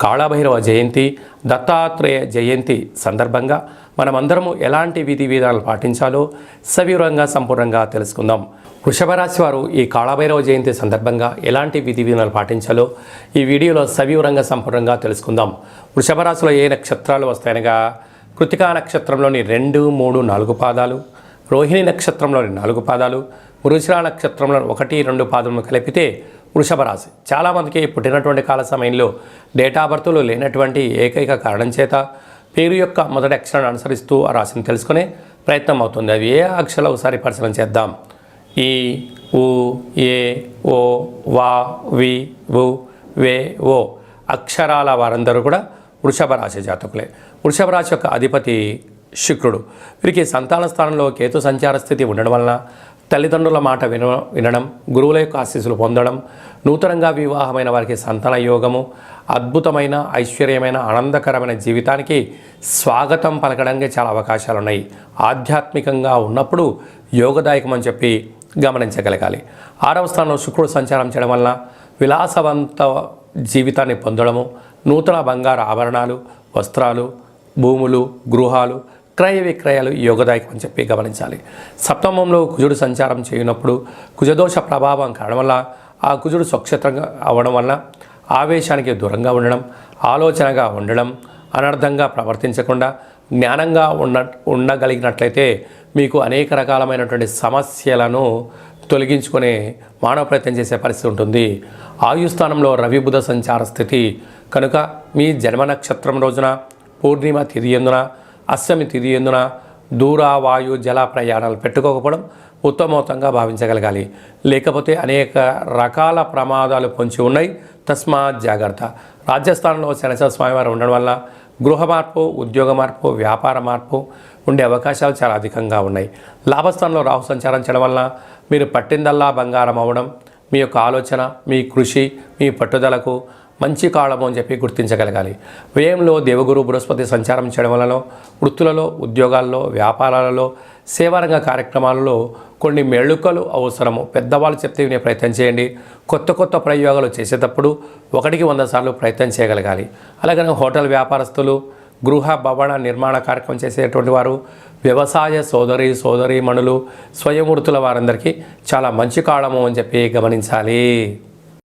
కాళభైరవ జయంతి దత్తాత్రేయ జయంతి సందర్భంగా మనమందరము ఎలాంటి విధి విధానాలు పాటించాలో సవివరంగా సంపూర్ణంగా తెలుసుకుందాం. వృషభ రాశి వారు ఈ కాళభైరవ జయంతి సందర్భంగా ఎలాంటి విధి విధానాలు పాటించాలో ఈ వీడియోలో సవివరంగా సంపూర్ణంగా తెలుసుకుందాం. వృషభ రాశిలో ఏ నక్షత్రాలు వస్తాయనగా కృతికా నక్షత్రంలోని రెండు మూడు నాలుగు పాదాలు రోహిణి నక్షత్రంలోని నాలుగు పాదాలు వృషిరా నక్షత్రంలో ఒకటి రెండు పాదములు కలిపితే వృషభ రాశి చాలామందికి పుట్టినటువంటి కాల సమయంలో డేటా బర్త్లు లేనటువంటి ఏకైక కారణం చేత పేరు యొక్క మొదటి అక్షరాన్ని అనుసరిస్తూ ఆ రాశిని తెలుసుకునే ప్రయత్నం అవుతుంది. అవి ఏ అక్షరాలు ఒకసారి పరిశీలన చేద్దాం. ఈ ఉ ఏ ఓ వా వి ఉ వే ఓ అక్షరాల వారందరూ కూడా వృషభ రాశి జాతకులే. వృషభ రాశి యొక్క అధిపతి శుక్రుడు. వీరికి సంతాన స్థానంలో కేతు సంచార స్థితి ఉండడం వలన తల్లిదండ్రుల మాట విన వినడం గురువుల యొక్క ఆశీస్సులు పొందడం నూతనంగా వివాహమైన వారికి సంతాన యోగము అద్భుతమైన ఐశ్వర్యమైన ఆనందకరమైన జీవితానికి స్వాగతం పలకడానికి చాలా అవకాశాలు ఉన్నాయి ఆధ్యాత్మికంగా ఉన్నప్పుడు యోగదాయకం అని చెప్పి గమనించగలగాలి. ఆరవ స్థానంలో శుక్రుడు సంచారం చేయడం వలన విలాసవంత జీవితాన్ని పొందడము నూతన బంగారు ఆభరణాలు వస్త్రాలు భూములు గృహాలు క్రయ విక్రయాలు యోగదాయకం అని చెప్పి గమనించాలి. సప్తమంలో కుజుడు సంచారం చేయనప్పుడు కుజదోష ప్రభావం కావడం వల్ల ఆ కుజుడు స్వక్షేత్రంగా అవ్వడం వల్ల ఆవేశానికి దూరంగా ఉండడం ఆలోచనగా ఉండడం అనర్థంగా ప్రవర్తించకుండా జ్ఞానంగా ఉన్న ఉండగలిగినట్లయితే మీకు అనేక రకాలమైనటువంటి సమస్యలను తొలగించుకునే మానవ ప్రయత్నం చేసే పరిస్థితి ఉంటుంది. ఆయుస్థానంలో రవి బుధ సంచార స్థితి కనుక మీ జన్మ నక్షత్రం రోజున పూర్ణిమ తిథి ఎందున అష్టమి తిథి ఎందున దూర వాయు జల ప్రయాణాలు పెట్టుకోకపోవడం ఉత్తమోత్తంగా భావించగలగాలి. లేకపోతే అనేక రకాల ప్రమాదాలు పొంచి ఉన్నాయి. తస్మాత్ జాగ్రత్త. రాజస్థాన్లో శనస స్వామివారు ఉండడం వల్ల గృహ మార్పు ఉద్యోగ మార్పు వ్యాపార మార్పు ఉండే అవకాశాలు చాలా అధికంగా ఉన్నాయి. లాభస్థానంలో రాహు సంచారం చేయడం వల్ల మీరు పట్టిందల్లా బంగారం అవ్వడం మీ యొక్క ఆలోచన మీ కృషి మీ పట్టుదలకు మంచి కాలము అని చెప్పి గుర్తించగలగాలి. వ్యయంలో దేవగురు బృహస్పతి సంచారం చేయడం వలన వృత్తులలో ఉద్యోగాల్లో వ్యాపారాలలో సేవారంగ కార్యక్రమాలలో కొన్ని మెళుకలు అవసరము. పెద్దవాళ్ళు చెప్తే వినే ప్రయత్నం చేయండి. కొత్త కొత్త ప్రయోగాలు చేసేటప్పుడు ఒకటికి వంద సార్లు ప్రయత్నం చేయగలగాలి. అలాగే హోటల్ వ్యాపారస్తులు గృహ భవన నిర్మాణ కార్యక్రమం చేసేటువంటి వారు వ్యవసాయ సోదరి సోదరీమణులు స్వయం వృత్తుల వారందరికీ చాలా మంచి కాలము అని చెప్పి గమనించాలి.